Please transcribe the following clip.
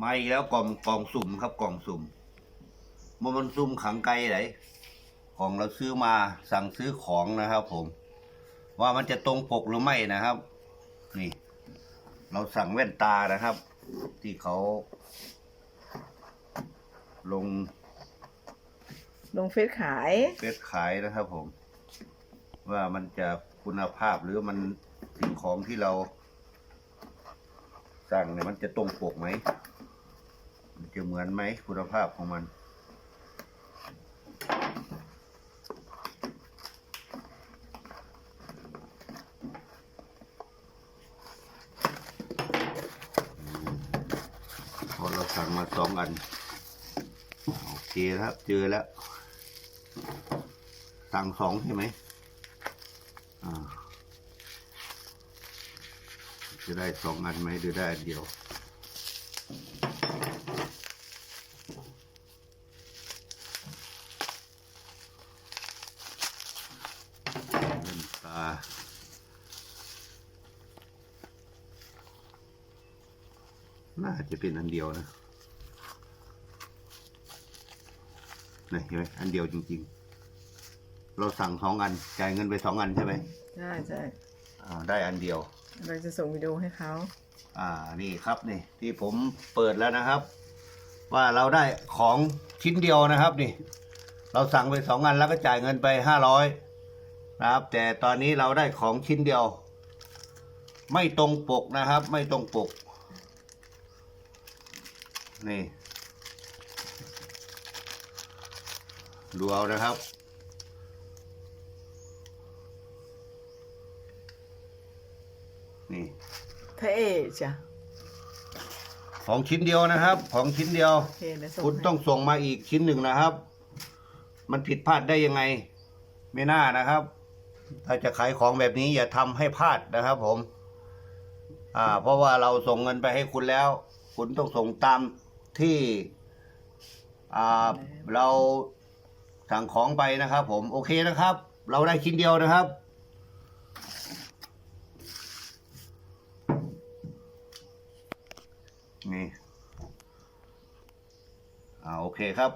มาอีกแล้วกล่องกล่องสุ่มครับกล่องสุ่มมันมันสุ่มขังไกลไหนของเราซื้อมาสั่งซื้อของนะครับ ผม ว่ามันจะตรงปกหรือไม่นะครับ นี่ เราสั่งแว่นตานะครับ ที่เขา ลง ลงเฟซขายเฟซขายนะครับ ผม ว่ามันจะคุณภาพหรือมันสิ่งของที่เราสั่งเนี่ยมันจะตรงปกไหมมัน จะเหมือนไหมคุณภาพของมัน พอเราสั่งมาสองอัน โอเคครับ เจอแล้ว สั่งสองใช่ไหมจะได้สองอันไหมหรือได้อันเดียว เล่นตาน่าจะเป็นอันเดียวนะนี่เห็นไหมอันเดียวจริง ๆ เราสั่งสองอันจ่ายเงินไปสองอันใช่ไหมใช่ใช่อ่าได้อันเดียว เราจะส่งวิดีโอให้เขา อ่านี่ครับนี่ที่ผมเปิดแล้วนะครับ ว่าเราได้ของชิ้นเดียวนะครับนี่ เราสั่งไปสองอันแล้วก็จ่ายเงินไปห้าร้อย นะครับ แต่ตอนนี้เราได้ของชิ้นเดียว ไม่ตรงปกนะครับ ไม่ตรงปก นี่ดูเอานะครับ นี่เท่จ้ะของชิ้นเดียวนะครับ ของชิ้นเดียว โอเคเดี๋ยวส่งคุณให้ต้องส่งมาอีกชิ้นหนึ่งนะครับ มันผิดพลาดได้ยังไง ไม่น่านะครับ ถ้าจะขายของแบบนี้อย่าทำให้พลาดนะครับ ผม อ่า เพราะว่าเราส่งเงินไปให้คุณแล้ว คุณต้องส่งตามที่ อ่า เราสั่งของไปนะครับ ผม โอเคนะครับ เราได้ชิ้นเดียวนะครับนี่อ่าโอเคครับ